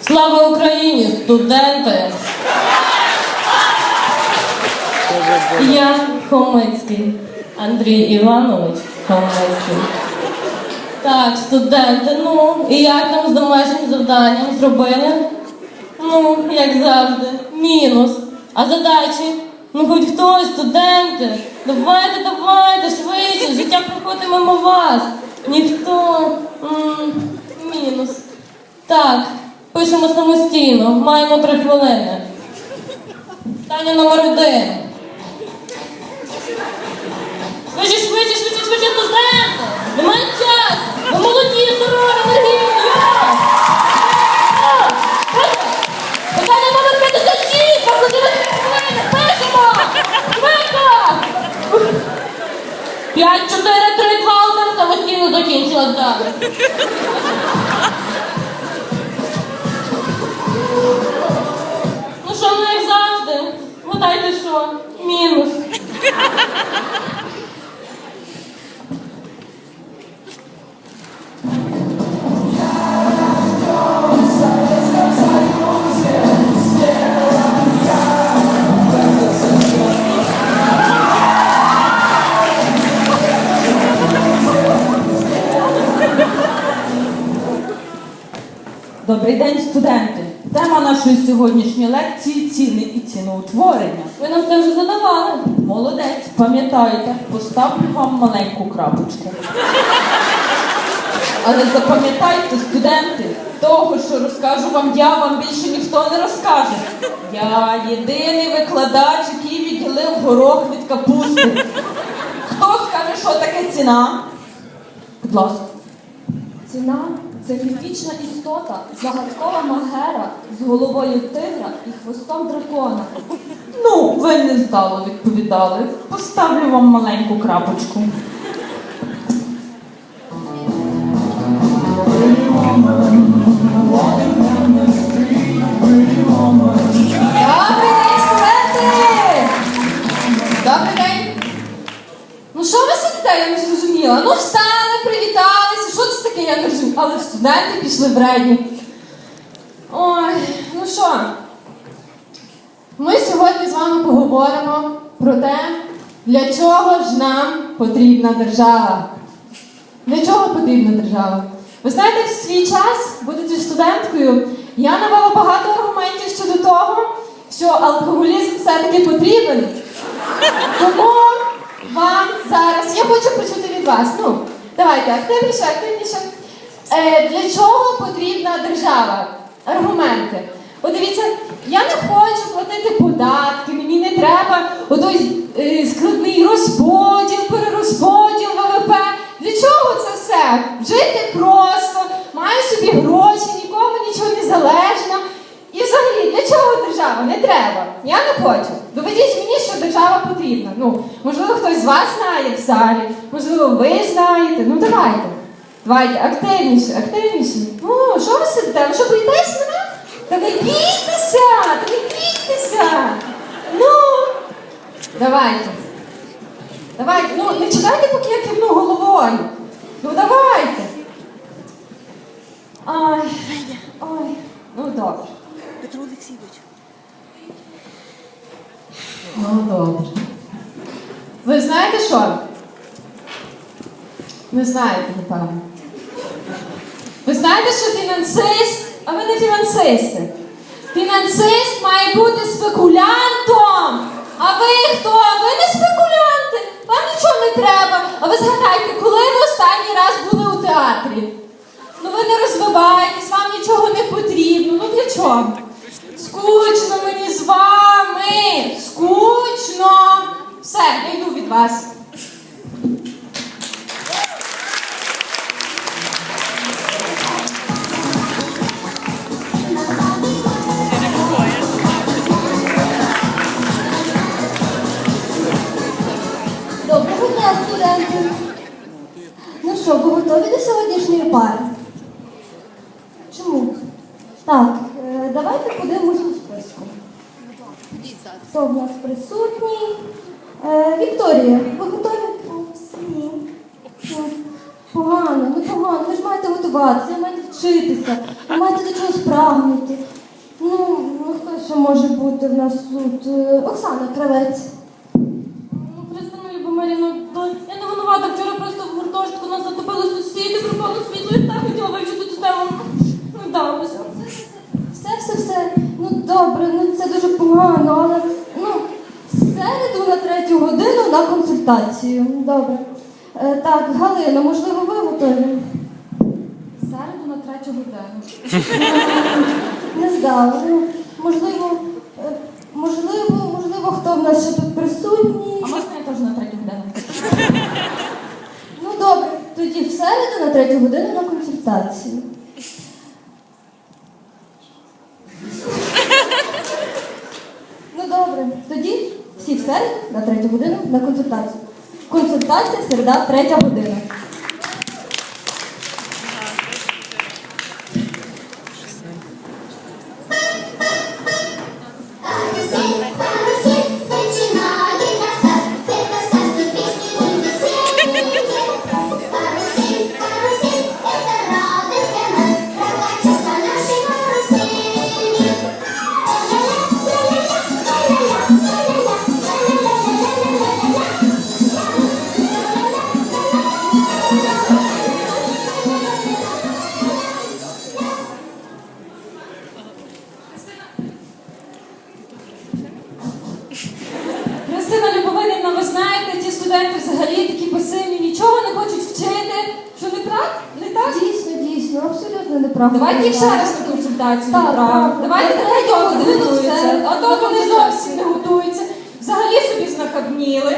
Слава Україні, студенти! Я Хомицький, Андрій Іванович Хомицький. Так, студенти, ну, і як там з домашнім завданням зробили? Ну, як завжди, мінус. А задачі? Ну хоч хтось, студенти, давайте, давайте, швидше, життя проходить мимо вас. Ніхто. Мінус. Так, пишемо самостійно, маємо три хвилини. Питання номер один. Швидше, швидше, швидше, швидше, студенти! Гадайте що? Мінус. Добрий день, студенти. Тема нашої сьогоднішньої лекції ціни і ціноутворення. Ви нам це вже задавали. Молодець, пам'ятайте, поставлю вам маленьку крапочку. Але запам'ятайте, студенти, того, що розкажу вам я, вам більше ніхто не розкаже. Я єдиний викладач, який відділив горох від капусти. Хто скаже, що таке ціна? Будь ласка. Ціна це міфічна істота, загадкова магера з головою тигра і хвостом дракона. Ну, ви не здало відповідали. Поставлю вам маленьку крапочку. Добрий день! Ну що ви сидите, я не зрозуміла. Ну встали, я розумію. Але студенти пішли вредні. Ой, ну що? Ми сьогодні з вами поговоримо про те, для чого ж нам потрібна держава. Для чого потрібна держава? Ви знаєте, в свій час, будучи студенткою, я навела багато аргументів щодо того, що алкоголізм все-таки потрібен. Тому вам зараз я хочу почути від вас. Ну, давайте активніше, активніше. Е, для чого потрібна держава? Аргументи. От дивіться, я не хочу платити податки, мені не треба отой е, складний розподіл, перерозподіл ВВП. Для чого це все? Жити просто, маю собі гроші, нікому нічого не залежно. І взагалі, для чого держава? Не треба. Я не хочу. Доведіть мені, що держава потрібна. Ну, можливо, хтось з вас знає в залі, можливо, ви знаєте. Ну давайте. Давайте, активніше, активніше. Ну, що ви сидите? Ви що боїтесь мене? Та не бійтеся! Та не бійтеся! Ну, давайте. Давайте, ну не чекайте, поки я кивну головою. Ну давайте. Ай, ой, ну добре. Петро Олексійович. Ну добре. Ви знаєте що? Не знаєте, напевно. Ви знаєте, що фінансист, а ви не фінансисти. Фінансист має бути спекулянтом. А ви хто? Ви не спекулянти. Вам нічого не треба. А ви згадайте, коли ви останній раз були у театрі? Ну ви не розвиваєтесь, вам нічого не потрібно. Ну для чого? Скучно мені з вами. Скучно. Все, я йду від вас. Давайте подивимось у списку. хто в нас присутній? Е, Вікторія, ви готові? Ні. Ну, Погано, ну погано. Ви ж маєте готуватися, ви маєте вчитися, ви маєте до чогось прагнути. Ну, ну хто ще може бути в нас тут? Е, Оксана Кравець. Ну, Христина Любомирівна, то я не винувата. Вчора просто в гуртожитку нас затопили сусіди, пропало світло і так хотіла вивчити цю тему. Не вдалося. Все, все. Ну добре, ну це дуже погано, але ну, в середу на третю годину на консультацію. Добре. Е, так, Галина, можливо, ви готові? Середу на третю годину. Не. Ну, можливо, е, можливо, можливо, хто в нас ще тут присутній. А можна я теж на третю годину? Ну добре, тоді в середу на третю годину на консультацію. Ну добре, тоді всі в середу на третю годину на консультацію. Консультація середа, третя година. Студенти взагалі такі пасивні, нічого не хочуть вчити. Що не так? Не так? Дійсно, дійсно, абсолютно неправда. Давайте їх ще раз на консультацію Так, так. Давайте Так, нехай довго так, А то вони зовсім не готуються. Взагалі собі знахабніли.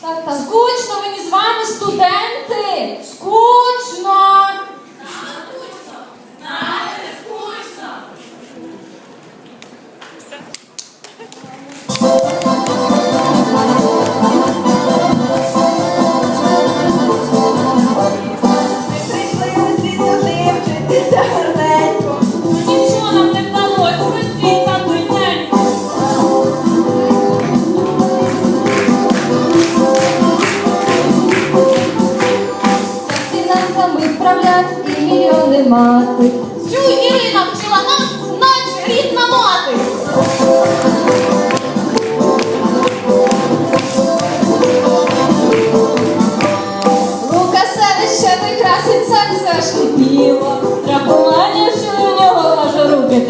Так, так. Скучно мені з вами, студенти! Скучно!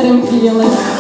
same feeling.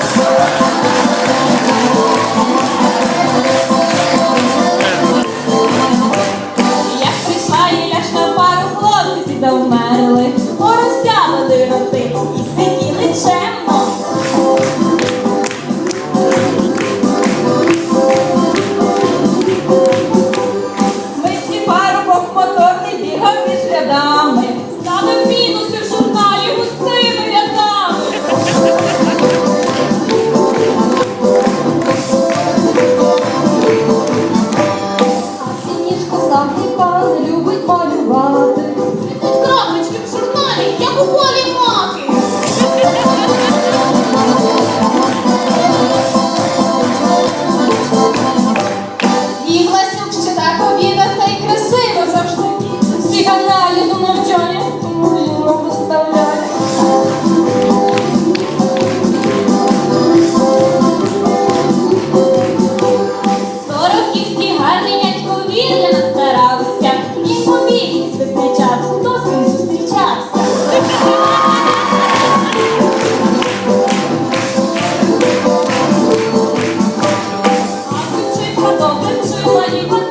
Вчителька добре вчила і батьків